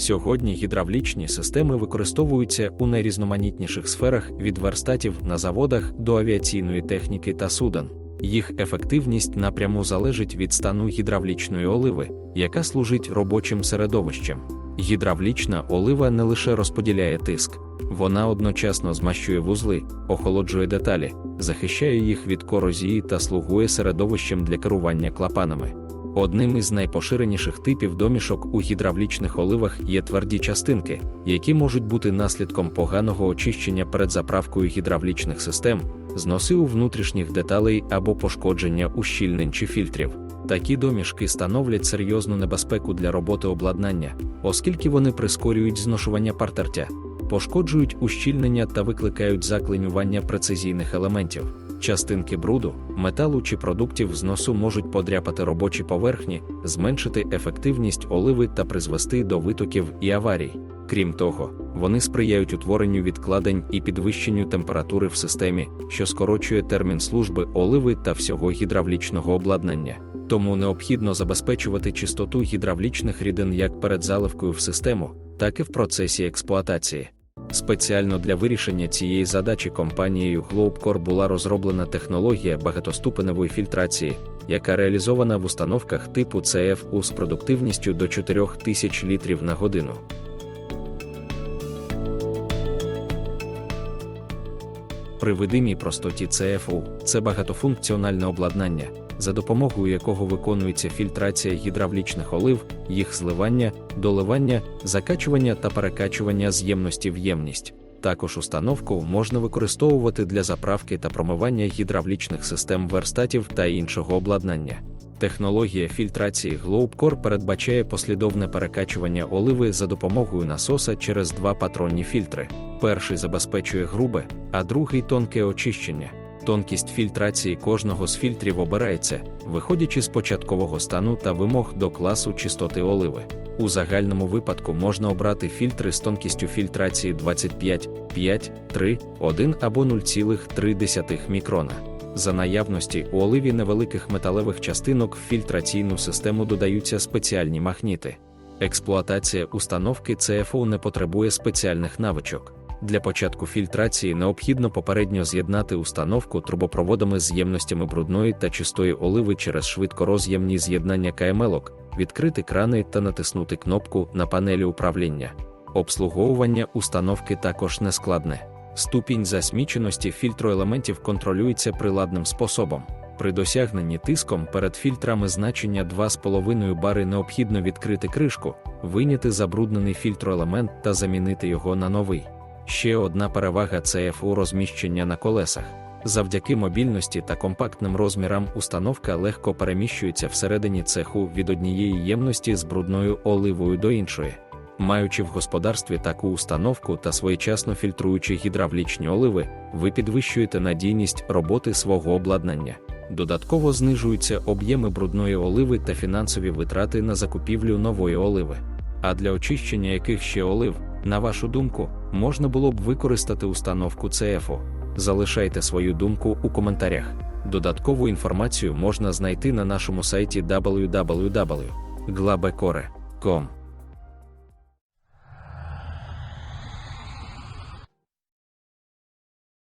Сьогодні гідравлічні системи використовуються у найрізноманітніших сферах від верстатів на заводах до авіаційної техніки та суден. Їх ефективність напряму залежить від стану гідравлічної оливи, яка служить робочим середовищем. Гідравлічна олива не лише розподіляє тиск, вона одночасно змащує вузли, охолоджує деталі, захищає їх від корозії та слугує середовищем для керування клапанами. Одним із найпоширеніших типів домішок у гідравлічних оливах є тверді частинки, які можуть бути наслідком поганого очищення перед заправкою гідравлічних систем, зносу внутрішніх деталей або пошкодження ущільнень чи фільтрів. Такі домішки становлять серйозну небезпеку для роботи обладнання, оскільки вони прискорюють зношування партертя, пошкоджують ущільнення та викликають заклинювання прецизійних елементів. Частинки бруду, металу чи продуктів зносу можуть подряпати робочі поверхні, зменшити ефективність оливи та призвести до витоків і аварій. Крім того, вони сприяють утворенню відкладень і підвищенню температури в системі, що скорочує термін служби оливи та всього гідравлічного обладнання. Тому необхідно забезпечувати чистоту гідравлічних рідин як перед заливкою в систему, так і в процесі експлуатації. Спеціально для вирішення цієї задачі компанією Globcore була розроблена технологія багатоступеневої фільтрації, яка реалізована в установках типу CFU з продуктивністю до 4000 літрів на годину. При видимій простоті CFU це багатофункціональне обладнання, за допомогою якого виконується фільтрація гідравлічних олив, їх зливання, доливання, закачування та перекачування з ємності в ємність. Також установку можна використовувати для заправки та промивання гідравлічних систем верстатів та іншого обладнання. Технологія фільтрації Globcore передбачає послідовне перекачування оливи за допомогою насоса через два патронні фільтри. Перший забезпечує грубе, а другий тонке очищення. Тонкість фільтрації кожного з фільтрів обирається, виходячи з початкового стану та вимог до класу чистоти оливи. У загальному випадку можна обрати фільтри з тонкістю фільтрації 25, 5, 3, 1 або 0,3 мікрона. За наявності у оливі невеликих металевих частинок в фільтраційну систему додаються спеціальні магніти. Експлуатація установки CFO не потребує спеціальних навичок. Для початку фільтрації необхідно попередньо з'єднати установку трубопроводами з ємностями брудної та чистої оливи через швидкороз'ємні з'єднання КМЛок, відкрити крани та натиснути кнопку на панелі управління. Обслуговування установки також нескладне. Ступінь засміченості фільтроелементів контролюється приладним способом. При досягненні тиском перед фільтрами значення 2,5 бари необхідно відкрити кришку, вийняти забруднений фільтроелемент та замінити його на новий. Ще одна перевага CFU розміщення на колесах. Завдяки мобільності та компактним розмірам установка легко переміщується всередині цеху від однієї ємності з брудною оливою до іншої. Маючи в господарстві таку установку та своєчасно фільтруючи гідравлічні оливи, ви підвищуєте надійність роботи свого обладнання. Додатково знижуються об'єми брудної оливи та фінансові витрати на закупівлю нової оливи. А для очищення яких ще олив, на вашу думку, можна було б використати установку CFO. Залишайте свою думку у коментарях. Додаткову інформацію можна знайти на нашому сайті www.glabecore.com.